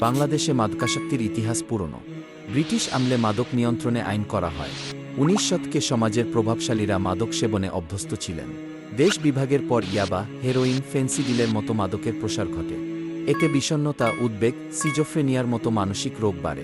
বাংলাদেশে মাদকাসক্তির ইতিহাস পুরনো। ব্রিটিশ আমলে মাদক নিয়ন্ত্রণে আইন করা হয়। উনিশ শতকে সমাজের প্রভাবশালীরা মাদক সেবনে অভ্যস্ত ছিলেন। দেশ বিভাগের পর ইয়াবা, হেরোইন, ফেন্সিডিলের মতো মাদকের প্রসার ঘটে। এতে বিষণ্নতা উদ্বেগ, সিজোফ্রেনিয়ার মতো মানসিক রোগ বাড়ে।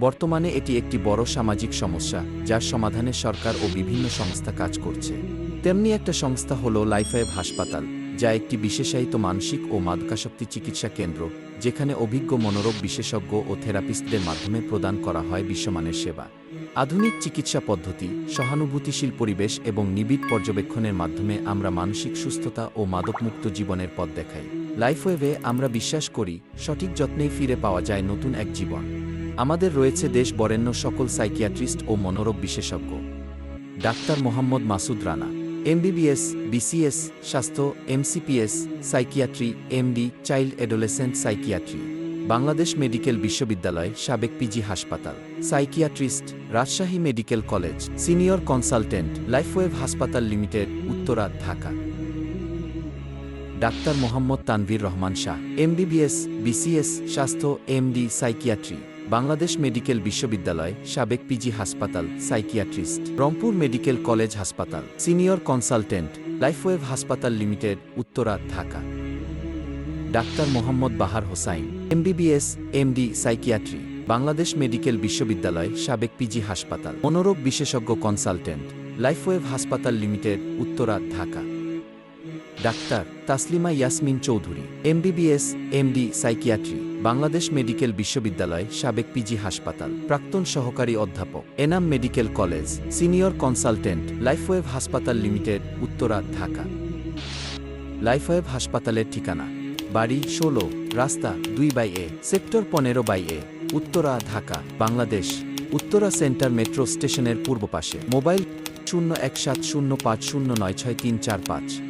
বর্তমানে এটি একটি বড় সামাজিক সমস্যা, যার সমাধানে সরকার ও বিভিন্ন সংস্থা কাজ করছে। তেমনি একটা সংস্থা হল লাইফাইভ হাসপাতাল। যা একটি বিশেষায়িত মানসিক ও মাদকাসক্তি চিকিৎসা কেন্দ্র, যেখানে অভিজ্ঞ মনোরোগ বিশেষজ্ঞ ও থেরাপিস্টদের মাধ্যমে প্রদান করা হয় বিশ্বমানের সেবা। আধুনিক চিকিৎসা পদ্ধতি, সহানুভূতিশীল পরিবেশ এবং নিবিড় পর্যবেক্ষণের মাধ্যমে আমরা মানসিক সুস্থতা ও মাদকমুক্ত জীবনের পথ দেখাই। লাইফওয়েভে আমরা বিশ্বাস করি, সঠিক যত্নেই ফিরে পাওয়া যায় নতুন এক জীবন। আমাদের রয়েছে দেশ বরেণ্য সকল সাইকিয়াট্রিস্ট ও মনোরোগ বিশেষজ্ঞ। Doctor Mohammad Masud Rana M B B S B C S স্বাস্থ্য M C P S psychiatry M D child adolescent psychiatry. Bangladesh medical বিশ্ববিদ্যালয় সাবেক পিজি হাসপাতাল। Psychiatrist, Rajshahi medical college. Senior consultant, Lifewave হাসপাতাল limited, Uttara, Dhaka. Doctor Mohammad Tanvir Rahman Shah M B B S B C S স্বাস্থ্য M D psychiatry. Bangladesh medical বিশ্ববিদ্যালয়, সাবেক PG হাসপাতাল, psychiatrist, Rangpur medical college হাসপাতাল, senior consultant, Lifewave হাসপাতাল limited, Uttara, Dhaka. Doctor Mohammad Bahar Hossain, M B B S, M D, psychiatry, Bangladesh medical বিশ্ববিদ্যালয়, সাবেক PG হাসপাতাল, মনোরোগ বিশেষজ্ঞ কনসালটেন্ট, লাইফওয়েভ হাসপাতাল limited, Uttara, Dhaka. Doctor Taslima Yasmin Chowdhury, M B B S, M D, psychiatry. Bangladesh medical বিশ্ববিদ্যালয়, সাবেক PG হাসপাতাল, প্রাক্তন সহকারী অধ্যাপক, Enam medical college, senior consultant, Lifewave হাসপাতাল লিমিটেড, উত্তরা, ঢাকা। লাইফওয়েভ হাসপাতালের ঠিকানা, বাড়ি ষোলো, রাস্তা দুই বাই এ, সেক্টর পনেরো by A, Uttara, Dhaka, Bangladesh. Uttara centre metro স্টেশনের পূর্ব পাশে, মোবাইল শূন্য এক সাত শূন্য পাঁচ শূন্য নয় ছয় তিন চার পাঁচ।